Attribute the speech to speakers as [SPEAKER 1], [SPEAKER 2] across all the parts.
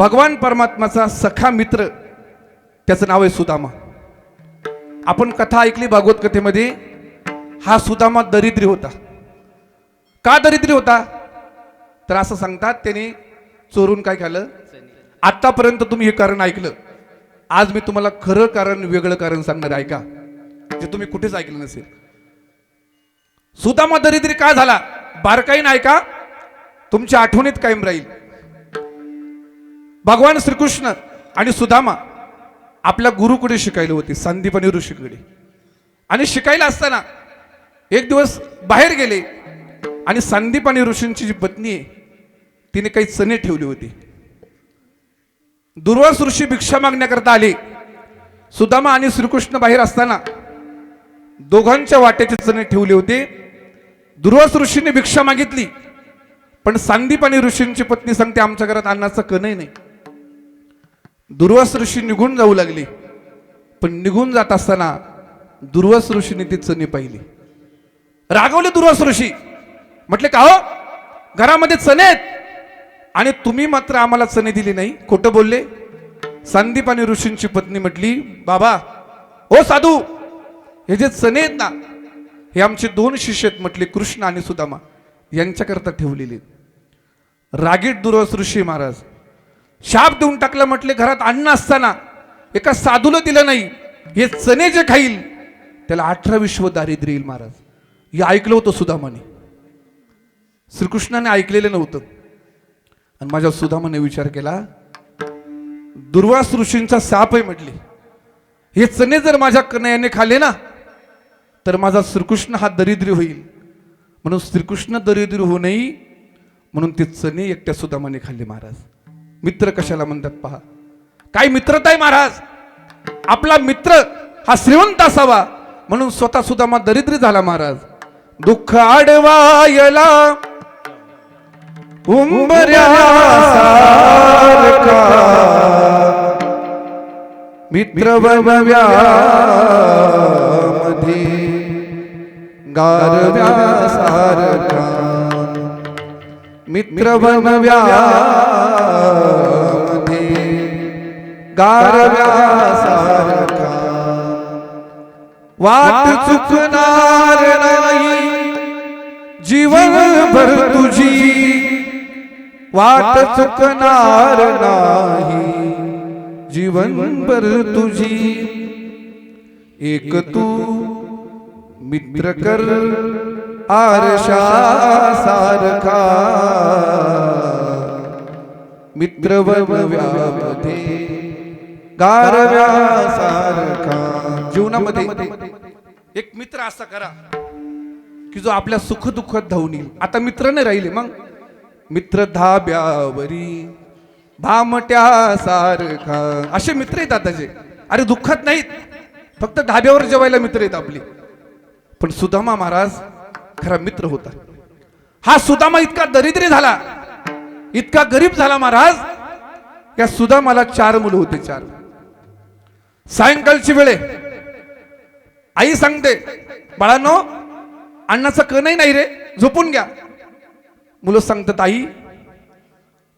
[SPEAKER 1] भगवान परमात्माचा सखा मित्र त्याचं नाव आहे सुदामा. आपण कथा ऐकली भागवत कथेमध्ये हा सुदामा दरिद्री होता. का दरिद्री होता? तर असं सांगतात त्याने चोरून काय खाल्लं आतापर्यंत तुम्ही हे कारण ऐकलं. आज मी तुम्हाला खरं कारण वेगळं कारण सांगणार ऐका. जे तुम्ही कुठेच ऐकलं नसेल. सुदामा दरिद्री का झाला? बारकाईन ऐका. तुमच्या आठवणीत कायम राहील. भगवान श्रीकृष्ण आणि सुदामा आपल्या गुरुकडे शिकायला होते संदीपनी ऋषीकडे. आणि शिकायला असताना एक दिवस बाहेर गेले आणि संदीपानी ऋषींची जी पत्नी आहे तिने काही चणे ठेवली होती. दुर्वास ऋषी भिक्षा मागण्याकरता आले. सुदामा आणि श्रीकृष्ण बाहेर असताना दोघांच्या वाट्याचे चणे ठेवले होते. दुर्वास ऋषीने भिक्षा मागितली पण संदीप आणि ऋषींची पत्नी सांगते आमच्या घरात अन्नाचं कणही नाही. दुर्वास ऋषी निघून जाऊ लागली. पण निघून जात असताना दुर्वास ऋषीने ती चणी पाहिली. रागवले दुर्वास ऋषी. म्हटले का हो? घरामध्ये चणे आहेत. आणि तुम्ही मात्र आम्हाला चणे दिली नाही. खोटं बोलले. संदीप आणि ऋषींची पत्नी म्हटली बाबा ओ साधू हे जे चणे आहेत ना हे आमचे दोन शिष्य आहेत म्हटले कृष्ण आणि सुदामा. यांच्याकरता ठेवलेले रागीट दुर्वास ऋषी महाराज शाप देऊन टाकलं म्हटले घरात अन्न असताना एका साधूला दिलं नाही हे चणे जे खाईल त्याला अठरा विश्व दारिद्र्य येईल महाराज. हे ऐकलं होतं सुदामाने. श्रीकृष्णाने ऐकलेलं नव्हतं. आणि माझ्या सुदामाने विचार केला दुर्वास ऋषींचा साप आहे म्हटली. हे चणे जर माझ्या कन्याने खाले ना तर माझा श्रीकृष्ण हा दरिद्री होईल. म्हणून श्रीकृष्ण दरिद्र होऊ नये म्हणून ते चणे एकट्या सुदामाने खाल्ले महाराज. मित्र कशाला म्हणतात पहा. काय मित्रता आहे महाराज? आपला मित्र हा श्रीमंत असावा. म्हणून स्वतः मग दरिद्री झाला महाराज. दुःख आडवायला उंबऱ्यासारखा मित्र गारव्या सारखा. मित्र बनव्यामध्ये गारव्यासारखा. वाट चुकणार नाही जीवन भर तुझी. वाट चुकणार नाही जीवन भर तुझी. एक तू मित्र कर आरशा सारखा मित्र बनव्यामध्ये गारव्या जीवनामध्ये एक मित्र असा करा की जो आपल्या सुख दुःखात धावून येईल आता मित्र नाही राहिले मग मित्र धाब्यावरी भामट्या सारखा असे मित्र आहेत आताचे अरे दुःखात नाहीत फक्त धाब्यावर जेवायला मित्र आहेत आपले पण सुदामा महाराज खरा मित्र होता हा सुदामा इतका दरिद्री झाला इतका गरीब झाला महाराज या सुद्धा मला चार मुलं होते चार. सायंकाळची वेळे. आई सांगते बाळांनो अण्णाचं कणही नाही रे झोपून घ्या. मुलं सांगतात आई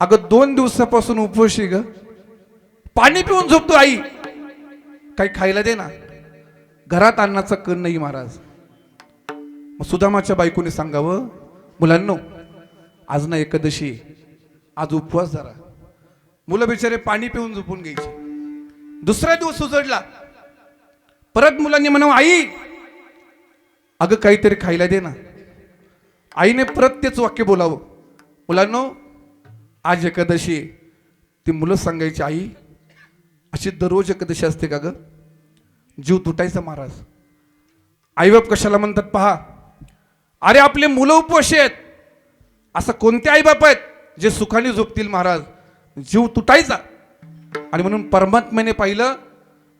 [SPEAKER 1] अगं दोन दिवसापासून उपवाशी ग. पाणी पिऊन झोपतो आई. काही खायला दे ना. घरात अन्नाचं कण नाही महाराज. मग सुदामाच्या बायकोने सांगावं मुलांनो आज ना एकादशी आज उपवास धरा मुलं बिचारे पाणी पिऊन झोपून घ्यायची. दुसरा दिवस उजडला. परत मुलांनी म्हणावं आई अगं काहीतरी खायला दे ना. आईने परत तेच वाक्य बोलावं. मुलांनो आज एकादशी ती मुलं सांगायची आई अशी दररोज एकादशी असते का ग? जीव तुटायचा महाराज. आईबाप कशाला म्हणतात पहा अरे आपले मुलं उपवाशी आहेत. असं कोणते आईबाप आहेत? जे सुखाने झोपतील महाराज जीव तुटायचा आणि म्हणून परमात्म्याने पाहिलं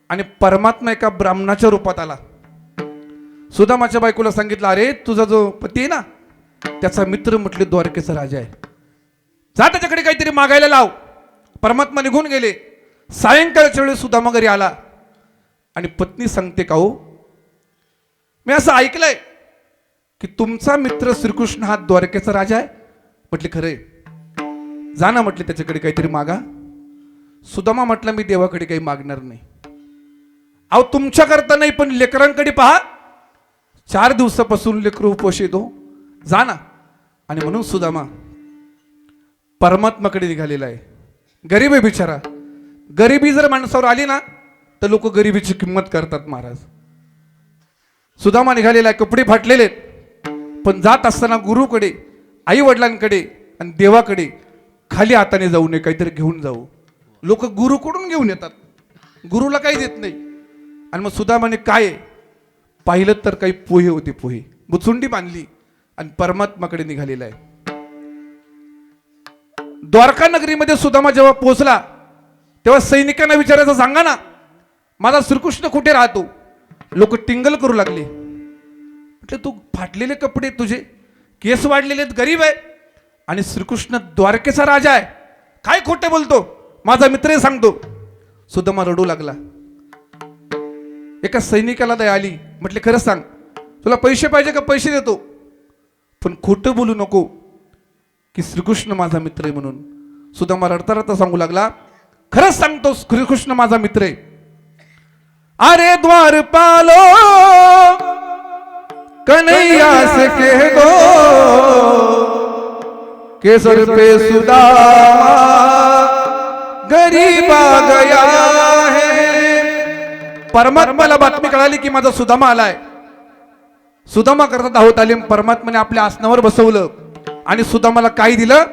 [SPEAKER 1] आणि परमात्मा एका ब्राह्मणाच्या रूपात आला. सुदामाच्या बायकोला सांगितलं अरे तुझा जो पती आहे ना त्याचा मित्र म्हटले द्वारकेचा राजा आहे. जा त्याच्याकडे काहीतरी मागायला लाव. परमात्मा निघून गेले. सायंकाळच्या वेळेस सुदामा घरी आला. आणि पत्नी सांगते का हो मी असं ऐकलंय की तुमचा मित्र श्रीकृष्ण हा द्वारकेचा राजा आहे. म्हटले खरंय. जा ना म्हटले त्याच्याकडे काहीतरी मागा. सुदामा म्हटलं मी देवाकडे काही मागणार नाही. अहो तुमच्याकरता नाही पण लेकरांकडे पहा. चार दिवसापासून लेकरू उपोष येतो जा ना. आणि म्हणून सुदामा परमात्माकडे निघालेला आहे. गरीब आहे बिचारा. गरिबी जर माणसावर आली ना तर लोक गरिबीची किंमत करतात महाराज. सुदामा निघालेला आहे कपडे फाटलेले आहेत. पण जात असताना गुरुकडे आई वडिलांकडे आणि देवाकडे खाली हाताने जाऊ नये काहीतरी घेऊन जाऊ. लोक गुरुकडून घेऊन येतात. गुरुला काही देत नाही. आणि मग सुदामाने काय पाहिलं तर काही पोहे होते पोहे. बुचुंडी बांधली आणि परमात्माकडे निघालेला आहे. द्वारका नगरीमध्ये सुदामा जेव्हा पोहोचला तेव्हा सैनिकांना विचारायचं सांगा ना माझा श्रीकृष्ण कुठे राहतो? लोक टिंगल करू लागले. म्हटलं तू फाटलेले कपडे तुझे केस वाढलेले गरीब आहे. आणि श्रीकृष्ण द्वारकेचा राजा आहे. काय खोटे बोलतो? माझा मित्र सांगतो. सुदामा रडू लागला. एका सैनिकाला दया आली. म्हटले खरं सांग तुला पैसे पाहिजे का पैसे देतो? पण खोटं बोलू नको की श्रीकृष्ण माझा मित्र आहे म्हणून. सुदामा रडता रडता सांगू लागला खरंच सांगतो श्रीकृष्ण माझा मित्र आहे. अरे द्वार पालो कन्हैया से कह दो केसर पे सुदामा गरीबा गया है। परमात्माला बातमी कळाली की माझा सुदामा आलाय. सुदामा करता धावत आले परमात्माने आपल्या आसनावर बसवलं आणि सुदामाला काय दिलं?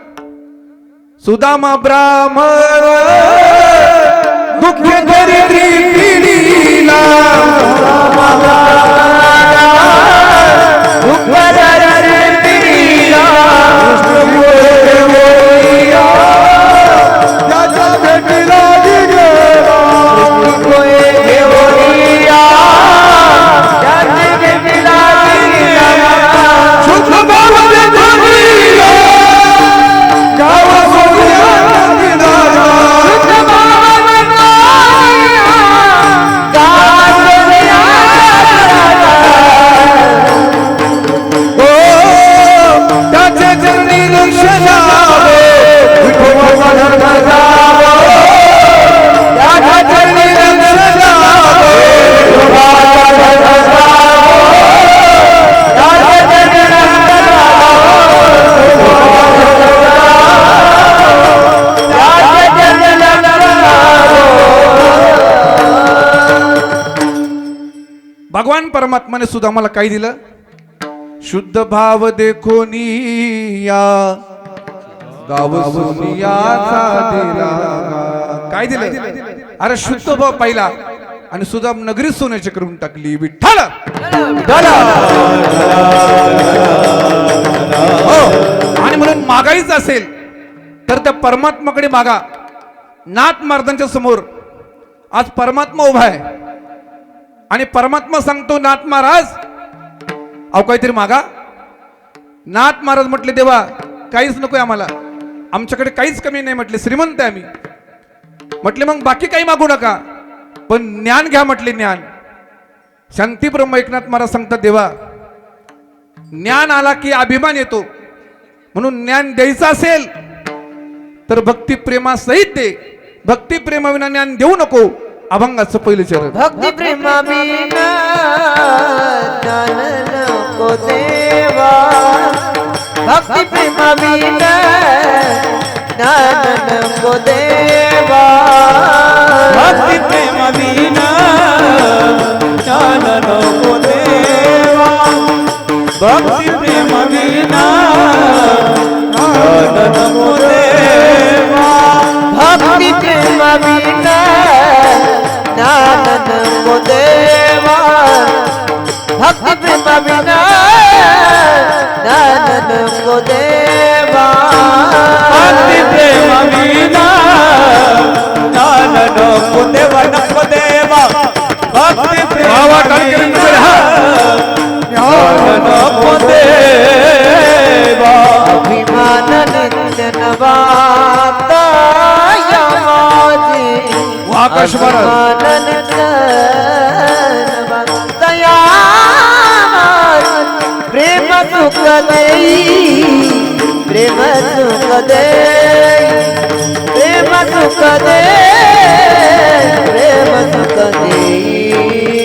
[SPEAKER 1] सुदामा ब्राह्मण दुःख दरिद्री पिढीला भगवान परमात्माने सुद्धा मला काय दिलं? शुद्ध भाव देखो या गाव दिला. काय दिलं? अरे शुद्ध भाव पाहिला आणि सुद्धा नगरी सोन्याची करून टाकली. विठ्ठल! हो. आणि म्हणून मागायच असेल तर त्या परमात्माकडे मागा. नाथ मार्गांच्या समोर आज परमात्मा उभा आहे. आणि परमात्मा सांगतो नाथ महाराज अहो काहीतरी मागा. नाथ महाराज म्हटले देवा काहीच नकोय आम्हाला. आमच्याकडे काहीच कमी नाही म्हटले श्रीमंत आहे आम्ही. म्हटले मग बाकी काही मागू नका. पण ज्ञान घ्या म्हटले ज्ञान. शांती ब्रह्म एकनाथ महाराज सांगतात देवा ज्ञान आला की अभिमान येतो. म्हणून ज्ञान द्यायचं असेल तर भक्ती प्रेमासहित दे. भक्ती प्रेमाविना ज्ञान देऊ नको. अभंगाचं पहिलं चरण.
[SPEAKER 2] भक्ती प्रेमा बिना ज्ञान नको देवा. भक्ती प्रेमा बिना ज्ञान नको देवा.
[SPEAKER 3] भक्ती प्रेम ज्ञान नको देवा. भक्ती प्रेम ज्ञान नको देवा.
[SPEAKER 2] भक्ती प्रेमा बिना भक्ती प्रेमा बिना ज्ञान नको देवा।
[SPEAKER 3] भक्ती प्रेम विना ज्ञान नको देवा नको देवा। भक्ती
[SPEAKER 1] भावा, हा.
[SPEAKER 3] ज्ञान नको देवा।
[SPEAKER 2] अभिमान नित्य नवाता या माझे
[SPEAKER 1] आकाश
[SPEAKER 2] सुख
[SPEAKER 3] दे प्रेम सुख दे प्रेम सुख दे प्रेम सुख
[SPEAKER 2] देई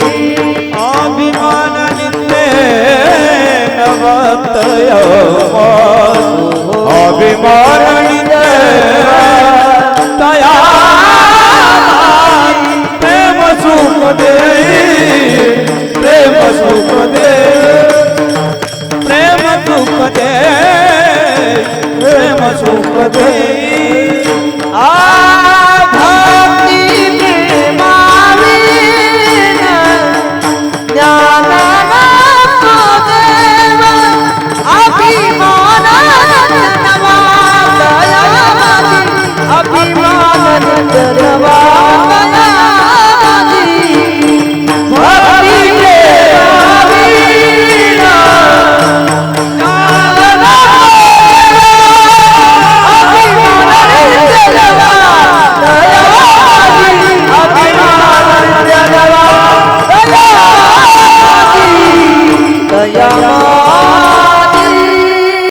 [SPEAKER 2] अभिमान नित्य नवतयो प्रेम